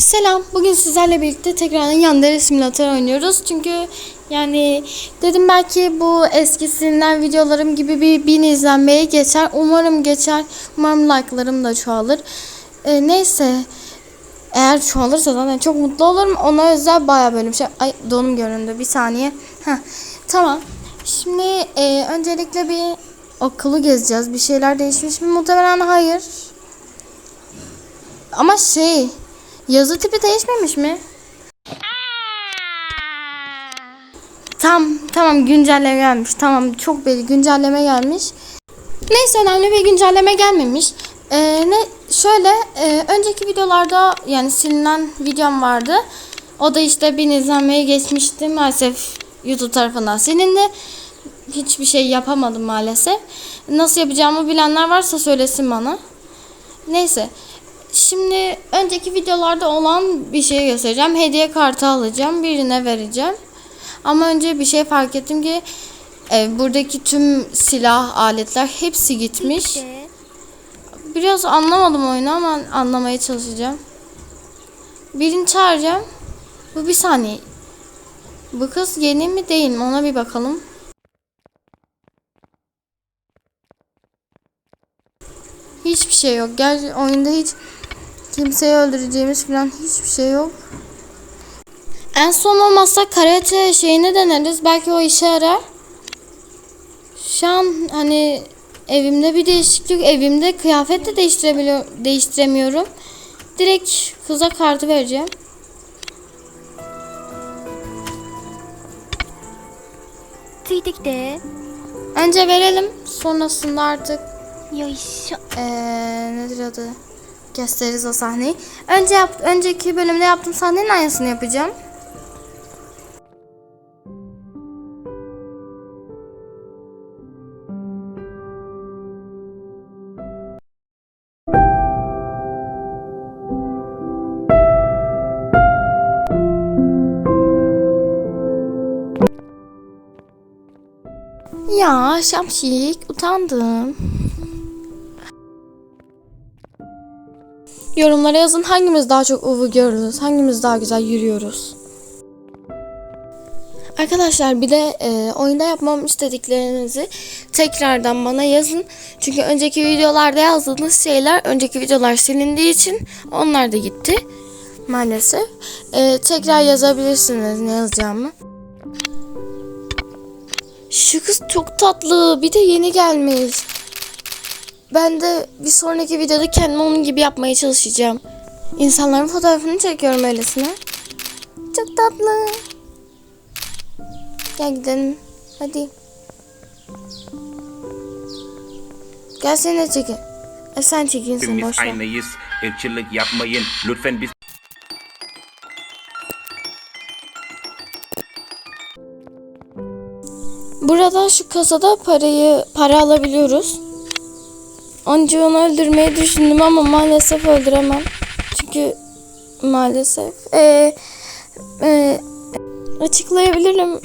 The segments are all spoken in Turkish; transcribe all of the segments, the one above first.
Selam. Bugün sizlerle birlikte tekrardan Yandere Simülatör oynuyoruz. Çünkü yani dedim belki bu eskisinden videolarım gibi bir bin izlenmeye geçer. Umarım geçer. Umarım like'larım da çoğalır. Ee, neyse. Eğer çoğalırsa zaten çok mutlu olurum. Ona özel baya bölüm şey. Ay donum göründü. Bir saniye. Heh, tamam. Şimdi e, öncelikle bir okulu gezeceğiz. Bir şeyler değişmiş mi? Muhtemelen hayır. Ama şey yazı tipi değişmemiş mi? Tam tamam güncelleme gelmiş. Tamam çok belli güncelleme gelmiş. Neyse önemli bir güncelleme gelmemiş. Ee, ne şöyle e, önceki videolarda yani silinen videom vardı. O da işte bin izlenmeye geçmişti. Maalesef YouTube tarafından silindi. Hiçbir şey yapamadım maalesef. Nasıl yapacağımı bilenler varsa söylesin bana. Neyse. Şimdi önceki videolarda olan bir şey göstereceğim. Hediye kartı alacağım. Birine vereceğim. Ama önce bir şey fark ettim ki e, buradaki tüm silah, aletler hepsi gitmiş. Biraz anlamadım oyunu ama anlamaya çalışacağım. Birini çağıracağım. Bu bir saniye. Bu kız yeni mi değil mi ona bir bakalım. Hiçbir şey yok. Gel oyunda hiç Kimseyi öldüreceğimiz falan hiçbir şey yok. En son olmazsa karate şeyine deneriz. Belki o işe yarar. Şu an hani evimde bir değişiklik, evimde kıyafet de değiştirebiliyor, değiştiremiyorum. Direkt kıza kartı vereceğim. Önce verelim. Sonrasında artık ee, nedir adı? Gösteririz o sahneyi. Önce yap, önceki bölümde yaptığım sahnenin aynısını yapacağım. Ya şapşik utandım. Yorumlara yazın hangimiz daha çok uvu görürüz, hangimiz daha güzel yürüyoruz. Arkadaşlar bir de e, oyunda yapmam istediklerinizi tekrardan bana yazın. Çünkü önceki videolarda yazdığınız şeyler önceki videolar silindiği için onlar da gitti. Maalesef. E, tekrar yazabilirsiniz ne yazacağımı. Şu kız çok tatlı. Bir de yeni gelmiş. Ben de bir sonraki videoda kendimi onun gibi yapmaya çalışacağım. İnsanların fotoğrafını çekiyorum öylesine. Çok tatlı. Gel gidelim. Hadi. Gel seni de çekin. E sen çekinsin boş ver. aynıyız. Irkçılık yapmayın. Lütfen biz Burada şu kasada parayı para alabiliyoruz. Anca onu öldürmeyi düşündüm ama maalesef öldüremem. Çünkü maalesef. Ee, e, açıklayabilirim.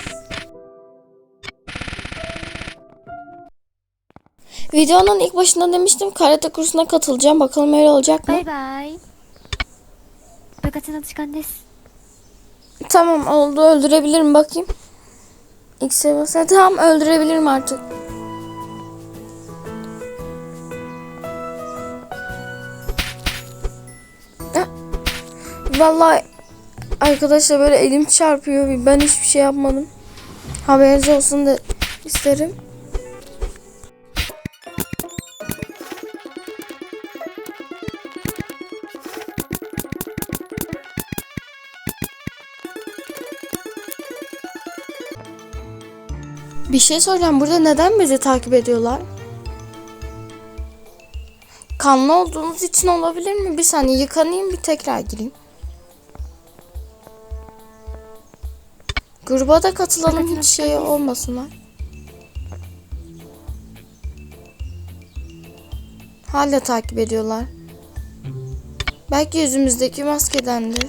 Videonun ilk başında demiştim karate kursuna katılacağım. Bakalım öyle olacak mı? Bay bay. Tamam oldu öldürebilirim bakayım. İlk sebebi tamam öldürebilirim artık. Vallahi arkadaşlar böyle elim çarpıyor. Ben hiçbir şey yapmadım. Haberiniz olsun da isterim. Bir şey soracağım. Burada neden bizi takip ediyorlar? Kanlı olduğunuz için olabilir mi? Bir saniye yıkanayım bir tekrar gireyim. Gruba da katılalım hiç şey olmasınlar. Hala takip ediyorlar. Belki yüzümüzdeki maskedendir.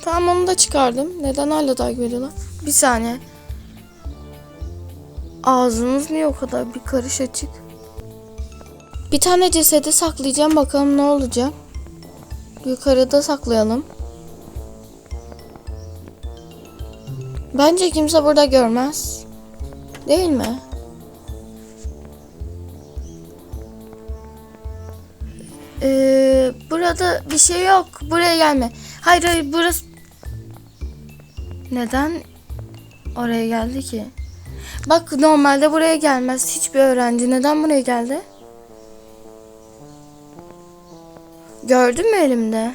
Tamam onu da çıkardım. Neden hala takip ediyorlar? Bir saniye. Ağzınız niye o kadar bir karış açık? Bir tane cesedi saklayacağım bakalım ne olacak. Yukarıda saklayalım. Bence kimse burada görmez. Değil mi? Ee, burada bir şey yok. Buraya gelme. Hayır hayır burası... Neden oraya geldi ki? Bak normalde buraya gelmez hiçbir öğrenci. Neden buraya geldi? Gördün mü elimde?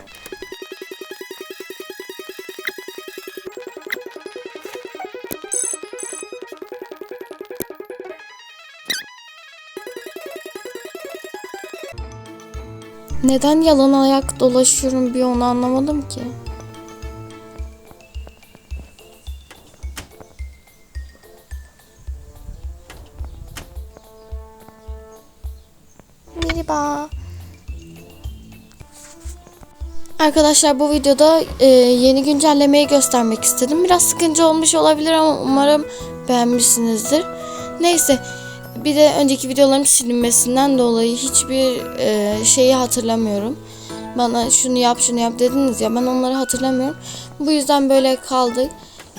Neden yalan ayak dolaşıyorum bir onu anlamadım ki. Merhaba. Arkadaşlar bu videoda e, yeni güncellemeyi göstermek istedim. Biraz sıkıcı olmuş olabilir ama umarım beğenmişsinizdir. Neyse bir de önceki videoların silinmesinden dolayı hiçbir e, şeyi hatırlamıyorum. Bana şunu yap şunu yap dediniz ya ben onları hatırlamıyorum. Bu yüzden böyle kaldık.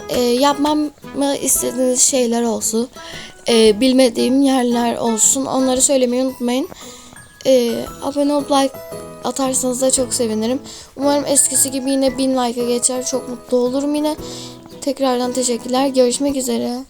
E, yapmamı istediğiniz şeyler olsun. E, bilmediğim yerler olsun. Onları söylemeyi unutmayın. E, abone olup like atarsanız da çok sevinirim. Umarım eskisi gibi yine 1000 like'a geçer. Çok mutlu olurum yine. Tekrardan teşekkürler. Görüşmek üzere.